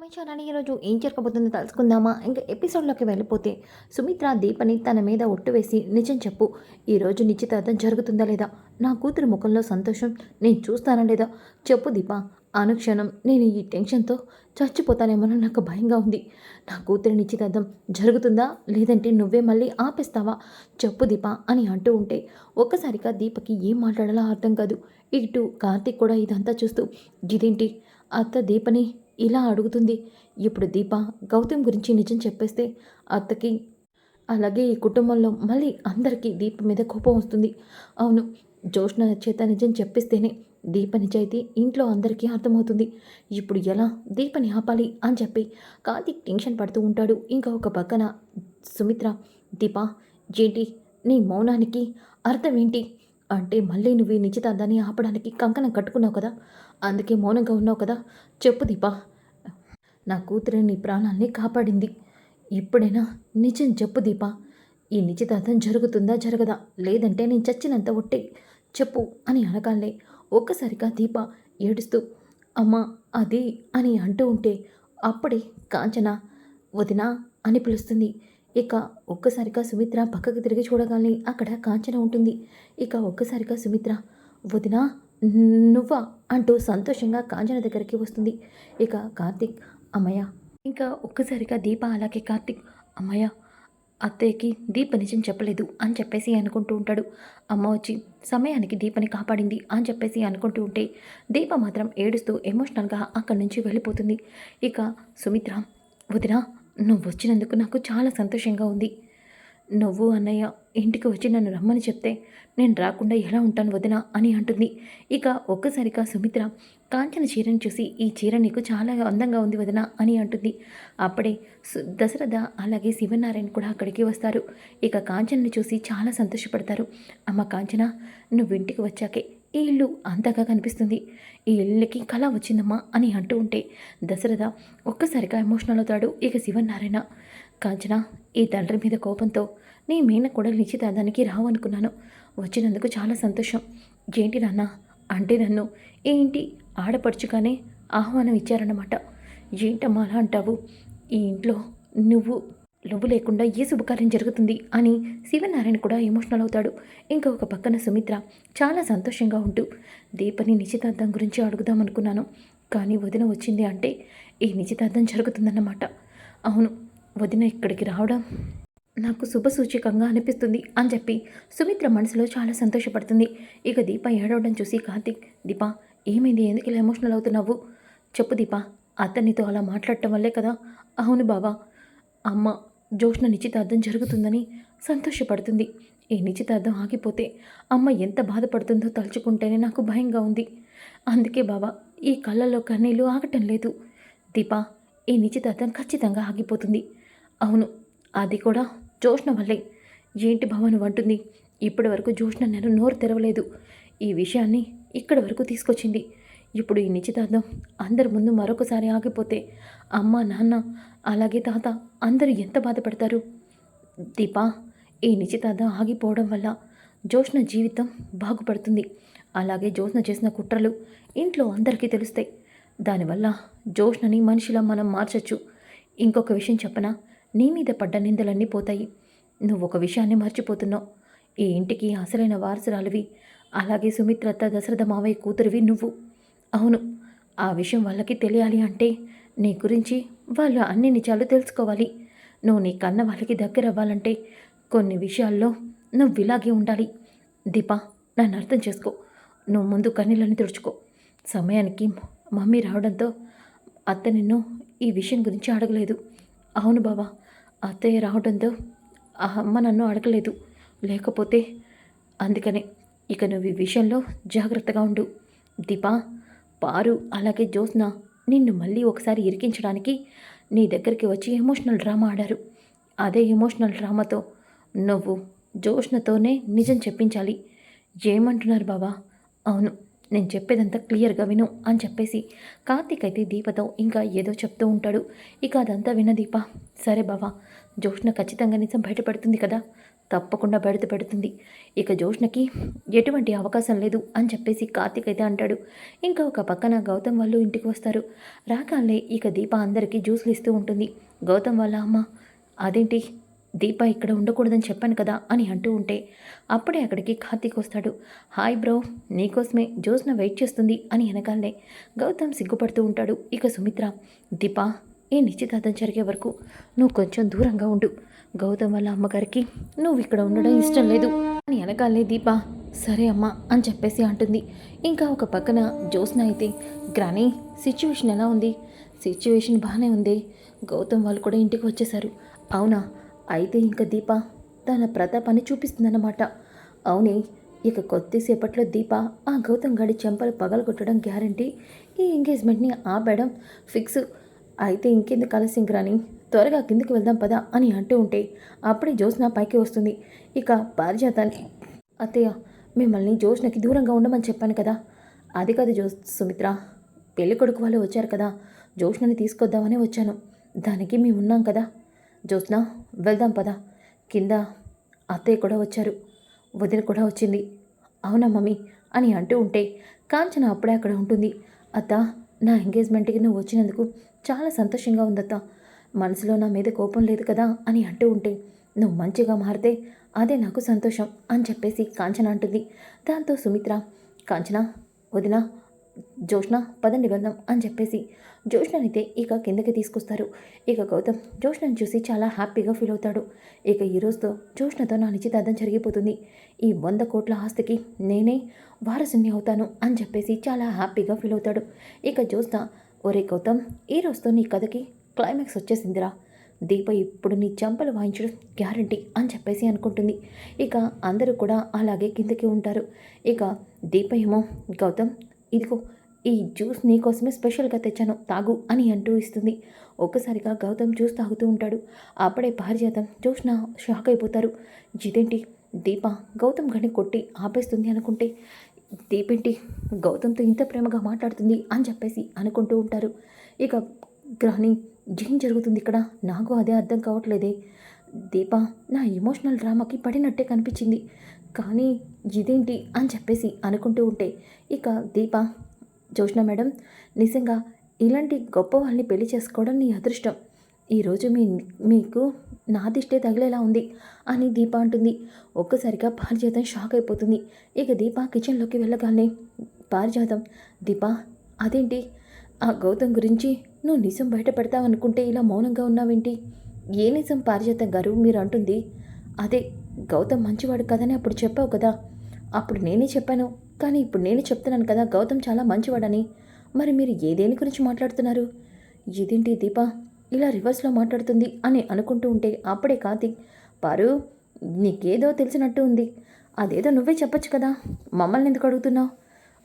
My channel ఈరోజు ఏం జరగబోతుందో తెలుసుకుందామా? ఇంకా ఎపిసోడ్లోకి వెళ్ళిపోతే సుమిత్ర దీపని తన మీద ఒట్టు వేసి నిజం చెప్పు ఈరోజు నిశ్చితార్థం జరుగుతుందా లేదా? నా కూతురు ముఖంలో సంతోషం నేను చూస్తానా లేదా? చెప్పు దీప అనుక్షణం నేను ఈ టెన్షన్తో చచ్చిపోతానేమో నాకు భయంగా ఉంది. నా కూతురి నిశ్చితార్థం జరుగుతుందా? లేదంటే నువ్వే మళ్ళీ ఆపేస్తావా? చెప్పు దీప అని అంటూ ఉంటే ఒక్కసారిగా దీపకి ఏం మాట్లాడాలో అర్థం కాదు. ఇటు కార్తీక్ కూడా ఇదంతా చూస్తూ ఇదేంటి? అత్త దీపని ఇలా అడుగుతుంది. ఇప్పుడు దీప గౌతమ్ గురించి నిజం చెప్పేస్తే అత్తకి అలాగే ఈ కుటుంబంలో మళ్ళీ అందరికీ దీప మీద కోపం వస్తుంది. అవును జోష్ణ చేత నిజం చెప్పిస్తేనే దీప నిజాయితీ ఇంట్లో అందరికీ అర్థమవుతుంది. ఇప్పుడు ఎలా దీపని ఆపాలి అని చెప్పి కార్తీక్ టెన్షన్ పడుతూ ఉంటాడు. ఇంకా ఒక పక్కన సుమిత్ర దీప ఏంటి నీ మౌనానికి అర్థం ఏంటి? అంటే మళ్ళీ నువ్వు ఈ నిశ్చితార్థాన్ని ఆపడానికి కంకణం కట్టుకున్నావు కదా? అందుకే మౌనంగా ఉన్నావు కదా. చెప్పు దీపా. నా కూతురు నీ ప్రాణాల్ని కాపాడింది. ఇప్పుడైనా నిజం చెప్పు దీపా. ఈ నిశ్చితార్థం జరుగుతుందా జరగదా? లేదంటే నేను చచ్చినంత ఒట్టే. చెప్పు అని అనగాలే. ఒక్కసారిగా దీప ఏడుస్తూ అమ్మా అది అని అంటూ ఉంటే అప్పుడే కాంచన వదినా అని పిలుస్తుంది. ఇక ఒక్కసారిగా సుమిత్ర పక్కకు తిరిగి చూడగానే అక్కడ కాంచన ఉంటుంది. ఇక ఒక్కసారిగా సుమిత్ర వదినా నువ్వా అంటూ సంతోషంగా కాంచన దగ్గరికి వస్తుంది. ఇక కార్తిక్ అమ్మయ్య. ఇంకా ఒక్కసారిగా దీప అలాగే కార్తిక్ అమ్మయ్య అత్తయ్యకి దీప నిజం చెప్పలేదు అని చెప్పేసి అనుకుంటూ ఉంటాడు. అమ్మ వచ్చి సమయానికి దీపని కాపాడింది అని చెప్పేసి అనుకుంటూ ఉంటే దీప మాత్రం ఏడుస్తూ ఎమోషనల్గా అక్కడి నుంచి వెళ్ళిపోతుంది. ఇక సుమిత్ర వదిన నువ్వు వచ్చినందుకు నాకు చాలా సంతోషంగా ఉంది. నువ్వు అన్నయ్య ఇంటికి వచ్చి నన్ను రమ్మని చెప్తే నేను రాకుండా ఎలా ఉంటాను వదినా అని అంటుంది. ఇక ఒక్కసారిగా సుమిత్ర కాంచన చీరను చూసి ఈ చీర నీకు చాలా అందంగా ఉంది వదినా అని అంటుంది. అప్పుడే దశరథ అలాగే శివనారాయణ కూడా అక్కడికి వస్తారు. ఇక కాంచనని చూసి చాలా సంతోషపడతారు. అమ్మ కాంచన నువ్వు ఇంటికి వచ్చాకే ఈ ఇల్లు అంతగా కనిపిస్తుంది. ఈ ఇల్లుకి కళ వచ్చిందమ్మా అని అంటూ ఉంటే దశరథ ఒక్కసారిగా ఎమోషనల్ అవుతాడు ఇక శివనారాయణ. కాంచన ఈ తండ్రి మీద కోపంతో నీ మీన కూడా నిశ్చితార్థానికి రావనుకున్నాను వచ్చినందుకు చాలా సంతోషం. ఏంటి నాన్న? అంటే నన్ను ఏంటి ఆడపడుచుగానే ఆహ్వానం ఇచ్చారన్నమాట. ఏంటమ్మా అలా అంటావు? ఈ ఇంట్లో నువ్వు నువ్వు లేకుండా ఏ శుభకార్యం జరుగుతుంది అని శివనారాయణ కూడా ఎమోషనల్ అవుతాడు. ఇంకా ఒక పక్కన సుమిత్ర చాలా సంతోషంగా ఉంటూ దీపని నిశ్చితార్థం గురించి అడుగుదాం అనుకున్నాను. కానీ వదిన వచ్చింది అంటే ఈ నిశ్చితార్థం జరుగుతుందన్నమాట. అవును వదిన ఇక్కడికి రావడం నాకు శుభసూచకంగా అనిపిస్తుంది అని చెప్పి సుమిత్ర మనసులో చాలా సంతోషపడుతుంది. ఇక దీప ఏడవడం చూసి కార్తిక్ దీప ఏమైంది? ఎందుకు ఇలా ఎమోషనల్ అవుతున్నావు? చెప్పు దీప అతనితో అలా మాట్లాడటం వల్లే కదా? అవును బాబా అమ్మ జోష్ణ నిశ్చితార్థం జరుగుతుందని సంతోషపడుతుంది. ఈ నిశ్చితార్థం ఆగిపోతే అమ్మ ఎంత బాధపడుతుందో తలుచుకుంటేనే నాకు భయంగా ఉంది. అందుకే బాబా ఈ కళ్ళల్లో కన్నీళ్ళు ఆగటం లేదు. దీప ఈ నిశ్చితార్థం ఖచ్చితంగా ఆగిపోతుంది. అవును అది కూడా జోష్ణ వల్లే. ఏంటి భవన్ అంటుంది. ఇప్పటి వరకు జోష్ణ నేను నోరు తెరవలేదు. ఈ విషయాన్ని ఇక్కడి వరకు తీసుకొచ్చింది. ఇప్పుడు ఈ నిశ్చితార్థం అందరి ముందు మరొకసారి ఆగిపోతే అమ్మ నాన్న అలాగే తాత అందరూ ఎంత బాధపడతారు? దీపా ఈ నిశ్చితార్థం ఆగిపోవడం వల్ల జోష్ణ జీవితం బాగుపడుతుంది. అలాగే జోష్ణ చేసిన కుట్రలు ఇంట్లో అందరికీ తెలుస్తాయి. దానివల్ల జోష్ణని మనిషిలా మనం మార్చచ్చు. ఇంకొక విషయం చెప్పనా? నీ మీద పడ్డ నిందలన్నీ పోతాయి. నువ్వు ఒక విషయాన్ని మర్చిపోతున్నావు. ఈ ఇంటికి అసలైన వారసురాలివి అలాగే సుమిత్రత్త దశరథ మావయ్య కూతురివి నువ్వు. అవును ఆ విషయం వాళ్ళకి తెలియాలి అంటే నీ గురించి వాళ్ళు అన్ని నిజాలు తెలుసుకోవాలి. నువ్వు నీ కన్న వాళ్ళకి దగ్గర అవ్వాలంటే కొన్ని విషయాల్లో నువ్వు ఇలాగే ఉండాలి. దీపా నన్ను అర్థం చేసుకో. నువ్వు ముందు కన్నీళ్ళని తుడుచుకో. సమయానికి మమ్మీ రావడంతో అత్త నిన్ను ఈ విషయం గురించి అడగలేదు. అవును బాబా అత్తయ్య రావడంతో ఆ అమ్మ నన్ను అడగలేదు. లేకపోతే అందుకనే ఇక నువ్వు ఈ విషయంలో జాగ్రత్తగా ఉండు. దీపా పారు అలాగే జ్యోత్న నిన్ను మళ్ళీ ఒకసారి ఇరికించడానికి నీ దగ్గరికి వచ్చి ఎమోషనల్ డ్రామా ఆడారు. అదే ఎమోషనల్ డ్రామాతో నువ్వు జోష్నతోనే నిజం చెప్పించాలి. ఏమంటున్నారు బాబా అవును. నేను చెప్పేదంతా క్లియర్గా విను అని చెప్పేసి కార్తీక్ అయితే దీపతో ఇంకా ఏదో చెప్తూ ఉంటాడు. ఇక అదంతా విన్న దీప సరే బావా జోష్ణ ఖచ్చితంగా నిజం బయటపడుతుంది కదా తప్పకుండా బయట పెడుతుంది. ఇక జోష్ణకి ఎటువంటి అవకాశం లేదు అని చెప్పేసి కార్తీక్ అయితే అంటాడు. ఇంకా ఒక పక్కన గౌతమ్ వాళ్ళు ఇంటికి వస్తారు. రాగానే ఇక దీప అందరికీ జ్యూస్లు ఇస్తూ ఉంటుంది. గౌతమ్ వాళ్ళ అమ్మ అదేంటి దీప ఇక్కడ ఉండకూడదని చెప్పాను కదా అని అంటూ ఉంటే అప్పుడే అక్కడికి కార్తీక్ వస్తాడు. హాయ్ బ్రో నీకోసమే జ్యోత్స్న వెయిట్ చేస్తుంది అని వెనకాలనే గౌతమ్ సిగ్గుపడుతూ ఉంటాడు. ఇక సుమిత్ర దీప ఈ నిశ్చితార్థం జరిగే వరకు నువ్వు కొంచెం దూరంగా ఉండు. గౌతమ్ వాళ్ళ అమ్మగారికి నువ్వు ఇక్కడ ఉండడం ఇష్టం లేదు అని వెనకాలే దీప సరే అమ్మా అని చెప్పేసి అంటుంది. ఇంకా ఒక పక్కన జ్యోత్స్న అయితే గ్రానీ సిచ్యువేషన్ ఎలా ఉంది? సిచ్యువేషన్ బాగానే ఉంది. గౌతమ్ వాళ్ళు కూడా ఇంటికి వచ్చేసారు అవునా? అయితే ఇంకా దీప తన ప్రతాపాన్ని చూపిస్తుందన్నమాట. అవునే ఇక కొద్దిసేపట్లో దీప ఆ గౌతమ్ గడి చెంపలు పగలగొట్టడం గ్యారంటీ. ఈ ఎంగేజ్మెంట్ని ఆపేయడం ఫిక్స్. అయితే ఇంకెందుకు ఆలస్యం రాని త్వరగా కిందికి వెళ్దాం పదా అని అంటూ ఉంటే అప్పుడే జ్యోత్స్న పైకి వస్తుంది. ఇక పారిజాతాన్ని అత్తయ్య మిమ్మల్ని జ్యోత్స్నకి దూరంగా ఉండమని చెప్పాను కదా. అది కాదు జో సుమిత్ర పెళ్ళి కొడుకు వాళ్ళు వచ్చారు కదా. జ్యోత్స్నని తీసుకొద్దామని వచ్చాను. దానికి మేము ఉన్నాం కదా. జ్యోత్స్న వెళ్దాం పదా. కింద అత్తయ్య కూడా వచ్చారు. వదిన కూడా వచ్చింది. అవునా మమ్మీ? అని అంటూ ఉంటే కాంచన అప్పుడే అక్కడ ఉంటుంది. అత్త నా ఎంగేజ్మెంట్కి నువ్వు వచ్చినందుకు చాలా సంతోషంగా ఉందత్త. మనసులో నా మీద కోపం లేదు కదా అని అంటూ ఉంటే నువ్వు మంచిగా మారితే అదే నాకు సంతోషం అని చెప్పేసి కాంచన అంటుంది. దాంతో సుమిత్ర కాంచన వదిన జోష్ణ పదండి వెళ్దాం అని చెప్పేసి జోష్ణనైతే ఇక కిందకి తీసుకొస్తారు. ఇక గౌతమ్ జోష్ణని చూసి చాలా హ్యాపీగా ఫీల్ అవుతాడు. ఇక ఈరోజుతో జోష్ణతో నా నిశ్చితార్థం జరిగిపోతుంది. ఈ వంద కోట్ల ఆస్తికి నేనే వారసుని అవుతాను అని చెప్పేసి చాలా హ్యాపీగా ఫీల్ అవుతాడు. ఇక జోష్ణ ఒరే గౌతమ్ ఈ రోజుతో నీ కథకి క్లైమాక్స్ వచ్చేసిందిరా. దీప ఇప్పుడు నీ చెంపలు వాయించడం గ్యారంటీ అని చెప్పేసి అనుకుంటుంది. ఇక అందరూ కూడా అలాగే కిందకి ఉంటారు. ఇక దీప ఏమో గౌతమ్ ఇదిగో ఈ జ్యూస్ నీకోసమే స్పెషల్గా తెచ్చాను తాగు అని అంటూ ఇస్తుంది. ఒక్కసారిగా గౌతమ్ జ్యూస్ తాగుతూ ఉంటాడు. అప్పుడే పారిజాతం జ్యూస్న షాక్ అయిపోతారు. ఇదేంటి? దీప గౌతమ్ గని కొట్టి ఆపేస్తుంది అనుకుంటే దీపేంటి? గౌతమ్తో ఇంత ప్రేమగా మాట్లాడుతుంది అని చెప్పేసి అనుకుంటూ ఉంటారు. ఇక గ్రహణి ఏం జరుగుతుంది ఇక్కడ? నాకు అదే అర్థం కావట్లేదే. దీప నా ఎమోషనల్ డ్రామాకి పడినట్టే కనిపించింది. కానీ ఇదేంటి అని చెప్పేసి అనుకుంటూ ఉంటే ఇక దీప జోష్ణ మేడం నిజంగా ఇలాంటి గొప్ప వాళ్ళని పెళ్ళి చేసుకోవడం నీ అదృష్టం. ఈరోజు మీ మీకు నా దిష్టే తగిలేలా ఉంది అని దీప అంటుంది. ఒక్కసారిగా పారిజాతం షాక్ అయిపోతుంది. ఇక దీప కిచెన్లోకి వెళ్ళగానే పారిజాతం దీప అదేంటి? ఆ గౌతమ్ గురించి నువ్వు నిజం బయట పెడతావనుకుంటే ఇలా మౌనంగా ఉన్నావేంటి? ఏ నిజం పారిజాతం గారు మీరు అంటుంది? అదే గౌతమ్ మంచివాడు కదని అప్పుడు చెప్పావు కదా. అప్పుడు నేనే చెప్పాను. కానీ ఇప్పుడు నేను చెప్తున్నాను కదా గౌతమ్ చాలా మంచివాడని. మరి మీరు ఏ దేని గురించి మాట్లాడుతున్నారు? ఇదేంటి దీప? ఇలా రివర్స్లో మాట్లాడుతుంది అని అనుకుంటూ ఉంటే అప్పుడే కాతి పారు నీకేదో తెలిసినట్టు ఉంది. అదేదో నువ్వే చెప్పొచ్చు కదా. మమ్మల్ని ఎందుకు అడుగుతున్నావు?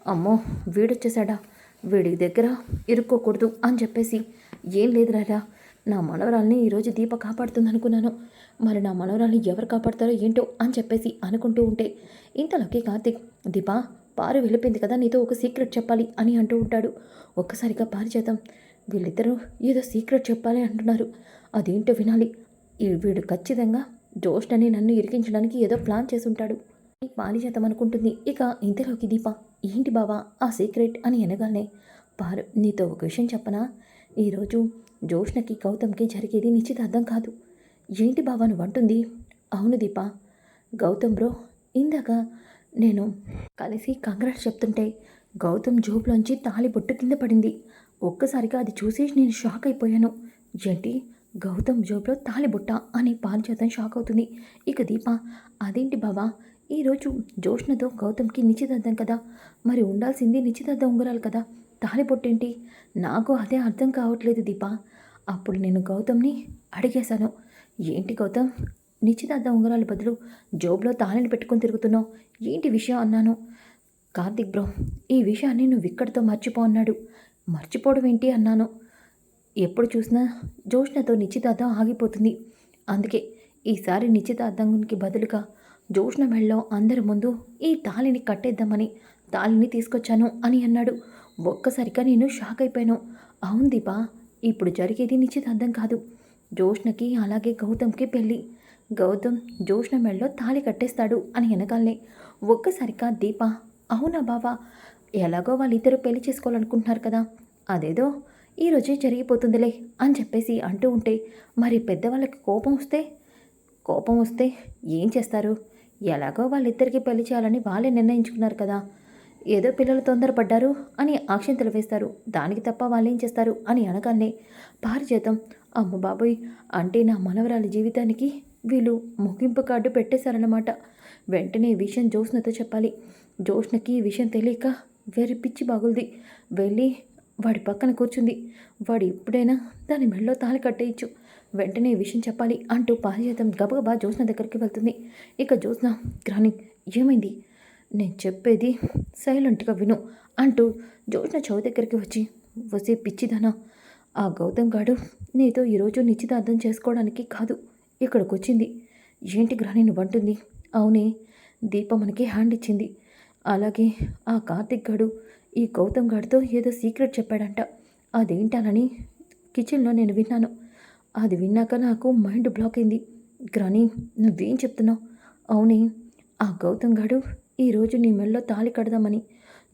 అమ్మో వీడొచ్చేసాడా? వీడి దగ్గర ఇరుక్కోకూడదు అని చెప్పేసి ఏం లేదు రారా నా మనవరాల్ని ఈరోజు దీప కాపాడుతుంది అనుకున్నాను మరి నా మనవరాలు ఎవరు కాపాడతారో ఏంటో అని చెప్పేసి అనుకుంటూ ఉంటే ఇంతలోకి కార్తిక్ దీపా పారు వెళ్ళిపోయింది కదా నీతో ఒక సీక్రెట్ చెప్పాలి అని అంటూ ఉంటాడు. ఒక్కసారిగా పారిచేద్దాం వీళ్ళిద్దరూ ఏదో సీక్రెట్ చెప్పాలి అంటున్నారు. అదేంటో వినాలి. వీడు ఖచ్చితంగా జోష్నని నన్ను ఇరికించడానికి ఏదో ప్లాన్ చేసుంటాడు పారిజాతం అనుకుంటుంది. ఇక ఇంతలోకి దీప ఏంటి బావా ఆ సీక్రెట్ అని అనగానే పారు నీతో ఒక విషయం చెప్పనా? ఈరోజు జోష్నకి గౌతమ్కి జరిగేది నిశ్చితార్థం కాదు. ఏంటి బావా నువ్వు అవును దీప. గౌతమ్ బ్రో ఇందాక నేను కలిసి కంగ్రాట్స్ చెప్తుంటే గౌతమ్ జోబులోంచి తాలి బొట్టు కింద పడింది. ఒక్కసారిగా అది చూసి నేను షాక్ అయిపోయాను. ఏంటి? గౌతమ్ జోబులో తాళి బుట్ట అని పారిచేతం షాక్ అవుతుంది. ఇక దీప అదేంటి బావా? ఈరోజు జోష్నతో గౌతమ్కి నిశ్చితార్థం కదా? మరి ఉండాల్సింది నిశ్చితార్థం ఉంగరాలు కదా? తాళి బొట్టేంటి? నాకు అదే అర్థం కావట్లేదు దీప. అప్పుడు నేను గౌతమ్ని అడిగేశాను. ఏంటి గౌతమ్? నిశ్చితార్థ ఉంగరాల బదులు జోబులో తాళిని పెట్టుకొని తిరుగుతున్నావు. ఏంటి విషయం అన్నాను? కార్తిక్ బ్రో ఈ విషయాన్ని నువ్వు ఇక్కడితో మర్చిపో అన్నాడు. మర్చిపోవడం ఏంటి అన్నాను. ఎప్పుడు చూసినా జోష్నతో నిశ్చితార్థం ఆగిపోతుంది. అందుకే ఈసారి నిశ్చితార్థంకి బదులుగా జోష్ణ మెళ్ళలో అందరి ముందు ఈ తాళిని కట్టేద్దామని తాళిని తీసుకొచ్చాను అని అన్నాడు. ఒక్కసారిగా నేను షాక్ అయిపోయాను. అవును దీపా ఇప్పుడు జరిగేది నిశ్చితార్థం కాదు. జోష్ణకి అలాగే గౌతమ్కి పెళ్ళి. గౌతమ్ జోష్ణ మెడలో తాళి కట్టేస్తాడు అని వెనకాలనే ఒక్కసారిగా దీప అవునా బావా? ఎలాగో వాళ్ళిద్దరూ పెళ్ళి చేసుకోవాలనుకుంటున్నారు కదా. అదేదో ఈరోజే జరిగిపోతుందిలే అని చెప్పేసి అంటూ ఉంటే మరి పెద్దవాళ్ళకి కోపం వస్తే? కోపం వస్తే ఏం చేస్తారు? ఎలాగో వాళ్ళిద్దరికీ పెళ్ళి చేయాలని వాళ్ళే నిర్ణయించుకున్నారు కదా. ఏదో పిల్లలు తొందరపడ్డారు అని ఆక్షంతలు వేస్తారు. దానికి తప్ప వాళ్ళు ఏం చేస్తారు అని అనగానే పారిజాతం అమ్మ బాబోయ్ అంటే నా మనవరాలి జీవితానికి వీళ్ళు ముగింపు కార్డు పెట్టేశారన్నమాట. వెంటనే ఈ విషయం జోష్నతో చెప్పాలి. జోష్నకి ఈ విషయం తెలియక వెరి పిచ్చి బాగుంది. వెళ్ళి వాడి పక్కన కూర్చుంది. వాడు ఇప్పుడైనా దాని మెడలో తాళి కట్టేయచ్చు. వెంటనే ఈ విషయం చెప్పాలి అంటూ పారిజాతం గబగబా జ్యోత్స్న దగ్గరికి వెళ్తుంది. ఇక జ్యోత్స్న గ్రాని ఏమైంది? నేను చెప్పేది సైలెంట్గా విను అంటూ జ్యోత్స్న చౌ దగ్గరికి వచ్చి వసే పిచ్చిదానా ఆ గౌతమ్ గాడు నీతో ఈరోజు నిశ్చితార్థం చేసుకోవడానికి కాదు ఇక్కడికి వచ్చింది ఏంటి గ్రాని నువ్వంటుంది? అవునే దీప మనకి హ్యాండ్ ఇచ్చింది. అలాగే ఆ కార్తిక్ గాడు ఈ గౌతమ్ గాడితో ఏదో సీక్రెట్ చెప్పాడంట. అదేంటానని కిచెన్లో నేను విన్నాను. అది విన్నాక నాకు మైండ్ బ్లాక్ అయింది. గ్రాని నువ్వేం చెప్తున్నావు? అవునే ఆ గౌతమ్ గాడు ఈరోజు నీ మెల్లో తాళి కడదామని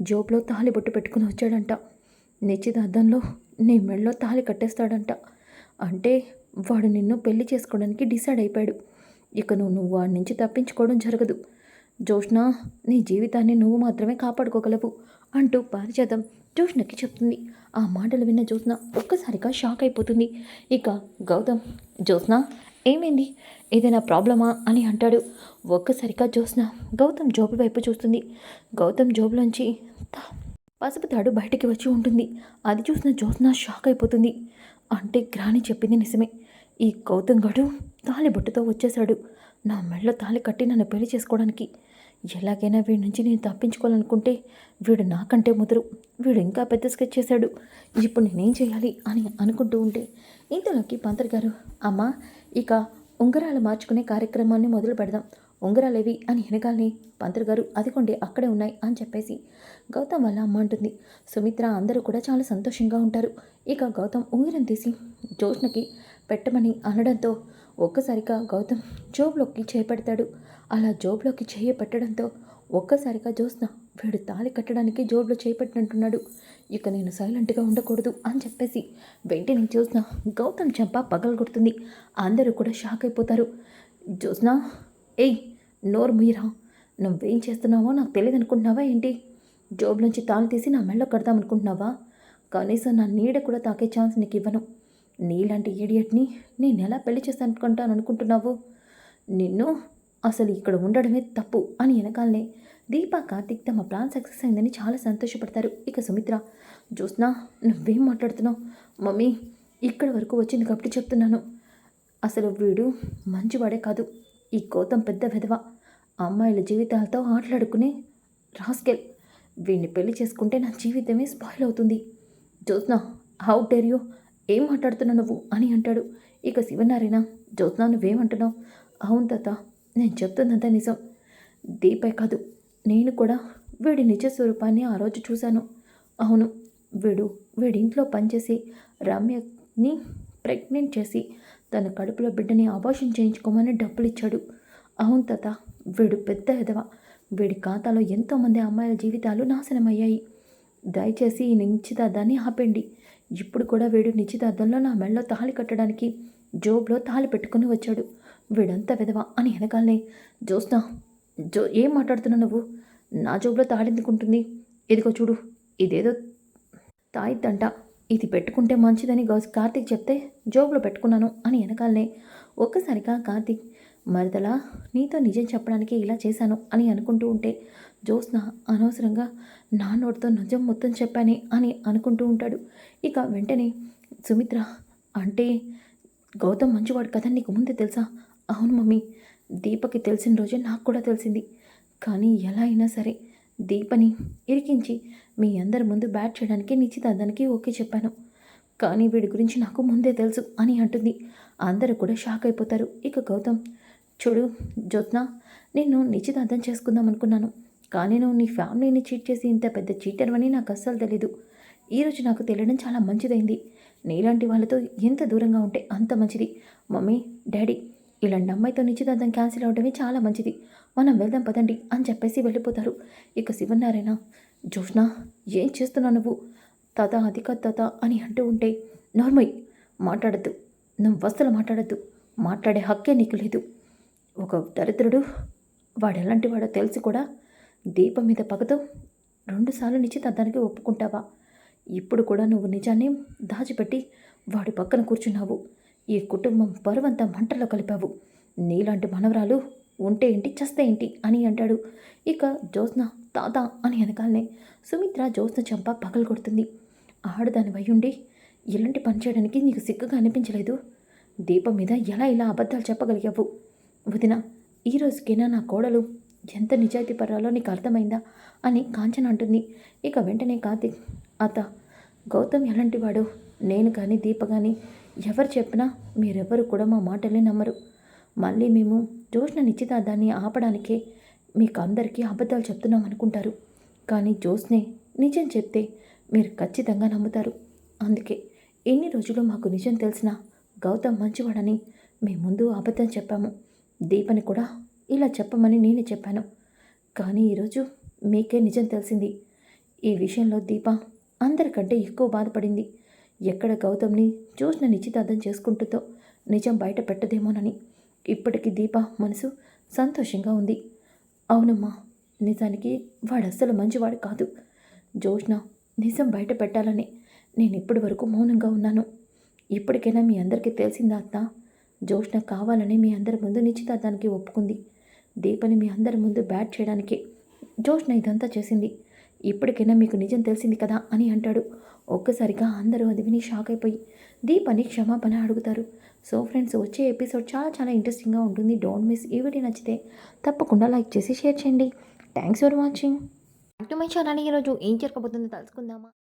జోబులో తాళి బొట్టు పెట్టుకుని వచ్చాడంట. నిశ్చితార్థంలో నీ మెడలో తాళి కట్టేస్తాడంట. అంటే వాడు నిన్ను పెళ్ళి చేసుకోవడానికి డిసైడ్ అయిపోయాడు. ఇక నువ్వు నువ్వు వాడి నుంచి తప్పించుకోవడం జరగదు. జోష్ణ నీ జీవితాన్ని నువ్వు మాత్రమే కాపాడుకోగలవు అంటూ పారిజాతం జోష్ణకి చెప్తుంది. ఆ మాటలు విన్న జోష్న ఒక్కసారిగా షాక్ అయిపోతుంది. ఇక గౌతమ్ జోష్న ఏమైంది? ఏదైనా ప్రాబ్లమా? అని అంటాడు. ఒక్కసారిగా జోష్న గౌతమ్ జోబు వైపు చూస్తుంది. గౌతమ్ జోబులోంచి పసుపు తాడు బయటికి వచ్చి ఉంటుంది. అది చూసిన జ్యోత్న షాక్ అయిపోతుంది. అంటే గ్రాని చెప్పింది నిజమే. ఈ గౌతమ్ గడు తాలిబొట్టుతో వచ్చేశాడు. నా మెడలో తాళి కట్టి నన్ను పెళ్ళి చేసుకోవడానికి. ఎలాగైనా వీడి నుంచి నేను తప్పించుకోవాలనుకుంటే వీడు నాకంటే ముదురు. వీడు ఇంకా పెద్ద స్కెచ్ చేశాడు. ఇప్పుడు నేనేం చేయాలి అని అనుకుంటూ ఉంటే ఇంతలోకి పంతర్ గారు అమ్మా ఇక ఉంగరాలు మార్చుకునే కార్యక్రమాన్ని మొదలు పెడదాం. ఉంగరాలేవి అని వెనకాలని పంతులు గారు అదిగోండి అక్కడే ఉన్నాయి అని చెప్పేసి గౌతమ్ వాళ్ళ అమ్మ అంటుంది. సుమిత్ర అందరూ కూడా చాలా సంతోషంగా ఉంటారు. ఇక గౌతమ్ ఉంగరం తీసి జోష్నకి పెట్టమని అనడంతో ఒక్కసారిగా గౌతమ్ జోబులోకి చేపెడతాడు అలా జోబులోకి చేయ పెట్టడంతో ఒక్కసారిగా జోస్న వీడు తాళి కట్టడానికి జోబులో చేపట్టినట్టున్నాడు ఇక నేను సైలెంట్గా ఉండకూడదు అని చెప్పేసి వెంటనే చూసిన గౌతమ్ చెంప పగలగొడుతుంది. అందరూ కూడా షాక్ అయిపోతారు. జోస్నా ఏయ్ నోరు ముయ్యరా నువ్వేం చేస్తున్నావో నాకు తెలియదు అనుకుంటున్నావా ఏంటి? జోబు నుంచి తీసి నా మెళ్ళో కడదామనుకుంటున్నావా? కనీసం నా నీడ కూడా తాకే ఛాన్స్ నీకు ఇవ్వను నీలాంటి ఈడియట్ని నేను ఎలా పెళ్ళి చేస్తానుకుంటాను అనుకుంటున్నావు నిన్ను అసలు ఇక్కడ ఉండడమే తప్పు అని వెనకాలనే దీప కార్తిక్ తమ ప్లాన్ సక్సెస్ అయిందని చాలా సంతోషపడతారు. ఇక సుమిత్ర జ్యోత్స్నా నువ్వేం మాట్లాడుతున్నావు? మమ్మీ ఇక్కడ వరకు వచ్చింది కాబట్టి చెప్తున్నాను. అసలు వీడు మంచివాడే కాదు. ఈ గౌతమ్ పెద్ద విధవ. అమ్మాయిల జీవితాలతో ఆటలాడుకునే రాస్కెల్. వీడిని పెళ్ళి చేసుకుంటే నా జీవితమే స్పాయిల్ అవుతుంది. Jyothna how dare you? ఏం మాట్లాడుతున్నావు నువ్వు? అని అంటాడు. ఇక శివనారాయణ జ్యోత్న నువ్వేమంటున్నావు? అవును తాత నేను చెప్తున్నంత నిజం. దీపే కాదు నేను కూడా వీడి నిజ స్వరూపాన్ని ఆ రోజు చూశాను. అవును వీడు వీడి ఇంట్లో పనిచేసి రమ్యని ప్రెగ్నెంట్ చేసి తన కడుపులో బిడ్డని అబార్షన్ చేయించుకోమని డబ్బులు ఇచ్చాడు అవును తాత వీడు పెద్ద ఎదవ వీడి ఖాతాలో ఎంతోమంది అమ్మాయిల జీవితాలు నాశనమయ్యాయి. దయచేసి ఈ నిశ్చితార్థాన్ని ఆపండి ఇప్పుడు కూడా వీడు నిశ్చితార్థంలో నా మెడలో తాళి కట్టడానికి జోబులో తాళి పెట్టుకుని వచ్చాడు. వీడంతా విధవ అని వెనకాలనే జోస్నా జో ఏం మాట్లాడుతున్నావు నువ్వు? నా జోబులో తాళెందుకుంటుంది ఇదిగో చూడు ఇదేదో తాయిద్దంట ఇది పెట్టుకుంటే మంచిదని గౌస్ కార్తీక్ చెప్తే జోబులో పెట్టుకున్నాను అని వెనకాలనే ఒక్కసారిగా కార్తీక్ మరదలా నీతో నిజం చెప్పడానికి ఇలా చేశాను అని అనుకుంటూ ఉంటే జ్యోత్స్న అనవసరంగా నా నోటితో నిజం మొత్తం చెప్పానే అని అనుకుంటూ ఉంటాడు. ఇక వెంటనే సుమిత్ర అంటే గౌతమ్ మంచివాడు కదా నీకు ముందే తెలుసా? అవును మమ్మీ దీపకి తెలిసిన రోజే నాకు కూడా తెలిసింది. కానీ ఎలా అయినా సరే దీపని ఇరికించి మీ అందరి ముందు బ్యాట్ చేయడానికి నిశ్చితార్థానికి ఓకే చెప్పాను. కానీ వీడి గురించి నాకు ముందే తెలుసు అని అంటుంది. అందరూ కూడా షాక్ అయిపోతారు. ఇక గౌతమ్ చూడు జ్యోత్న నిన్ను నిశ్చితార్థం చేసుకుందాం అనుకున్నాను. కానీ నువ్వు నీ ఫ్యామిలీని చీట్ చేసి ఇంత పెద్ద చీటర్ అని నాకు అస్సలు తెలీదు. ఈరోజు నాకు తెలియడం చాలా మంచిదైంది. నీలాంటి వాళ్ళతో ఎంత దూరంగా ఉంటే అంత మంచిది. మమ్మీ డాడీ ఇలాంటి అమ్మాయితో నిశ్చితార్థం క్యాన్సిల్ అవడమే చాలా మంచిది. మనం వెళ్దాం పదండి అని చెప్పేసి వెళ్ళిపోతారు. ఇక శివనారాయణ జోష్నా ఏం చేస్తున్నావు నువ్వు? తాత అది కాదు తాత అని అంటూ ఉంటే నార్మల్ మాట్లాడద్దు. నువ్వు వస్తులు మాట్లాడద్దు. మాట్లాడే హక్కే నీకు లేదు. ఒక దరిద్రుడు వాడు ఎలాంటి వాడో తెలిసి కూడా దీపం మీద పగతో రెండుసార్లు నిశ్చితార్థానికి ఒప్పుకుంటావా? ఇప్పుడు కూడా నువ్వు నిజాన్ని దాచిపెట్టి వాడి పక్కన కూర్చున్నావు. ఈ కుటుంబం పరువంతా మంటలో కలిపావు. నీలాంటి మనవరాలు ఉంటే ఏంటి చస్తే ఏంటి అని అంటాడు. ఇక జ్యోత్స్న తాత అని వెనకాలనే సుమిత్ర జ్యోత్స్న చంప పగలు కొడుతుంది. ఆడదాని వయ్యుండి ఇలాంటి పని చేయడానికి నీకు సిగ్గుగా అనిపించలేదు? దీపం మీద ఎలా ఇలా అబద్ధాలు చెప్పగలిగావు? వదిన ఈ నా కోడలు ఎంత నిజాయితీ పర్రాలో నీకు అర్థమైందా అని కాంచన అంటుంది. ఇక వెంటనే కార్తీక్ అత గౌతమ్ ఎలాంటి వాడు? నేను కానీ దీప కానీ ఎవరు చెప్పినా మీరెవరు కూడా మా మాటలే నమ్మరు. మళ్ళీ మేము జోష్న నిశ్చితార్థాన్ని ఆపడానికే మీకు అందరికీ అబద్ధాలు చెప్తున్నాం అనుకుంటారు. కానీ జోస్నే నిజం చెప్తే మీరు ఖచ్చితంగా నమ్ముతారు. అందుకే ఎన్ని రోజులు మాకు నిజం తెలిసినా గౌతమ్ మంచివాడని మీ ముందు అబద్ధం చెప్పాము. దీపని కూడా ఇలా చెప్పమని నేనే చెప్పాను. కానీ ఈరోజు మీకే నిజం తెలిసింది. ఈ విషయంలో దీప అందరికంటే ఎక్కువ బాధపడింది. ఎక్కడ గౌతమ్ని చూసిన నిశ్చితార్థం చేసుకుంటుందో నిజం బయట పెట్టదేమోనని. ఇప్పటికీ దీప మనసు సంతోషంగా ఉంది. అవునమ్మా నిజానికి వాడు అస్సలు మంచివాడు కాదు. జోష్న నిజం బయట పెట్టాలని నేను ఇప్పటి వరకు మౌనంగా ఉన్నాను. ఇప్పటికైనా మీ అందరికీ తెలిసిందా అత్త? జోష్న కావాలని మీ అందరి ముందు నిశ్చితార్థానికి ఒప్పుకుంది. దీపని మీ అందరి ముందు బ్యాట్ చేయడానికి జోష్న ఇదంతా చేసింది. ఇప్పటికైనా మీకు నిజం తెలిసింది కదా అని అంటాడు. ఒక్కసారిగా అందరూ అది విని షాక్ అయిపోయి దీపని క్షమాపణ అడుగుతారు. సో ఫ్రెండ్స్ వచ్చే ఎపిసోడ్ చాలా చాలా ఇంట్రెస్టింగ్గా ఉంటుంది. డోంట్ మిస్ ఈ వీడియో నచ్చితే తప్పకుండా లైక్ చేసి షేర్ చేయండి. Thanks for watching. To my channel ఈరోజు ఏం జరగబోతుందో తెలుసుకుందామా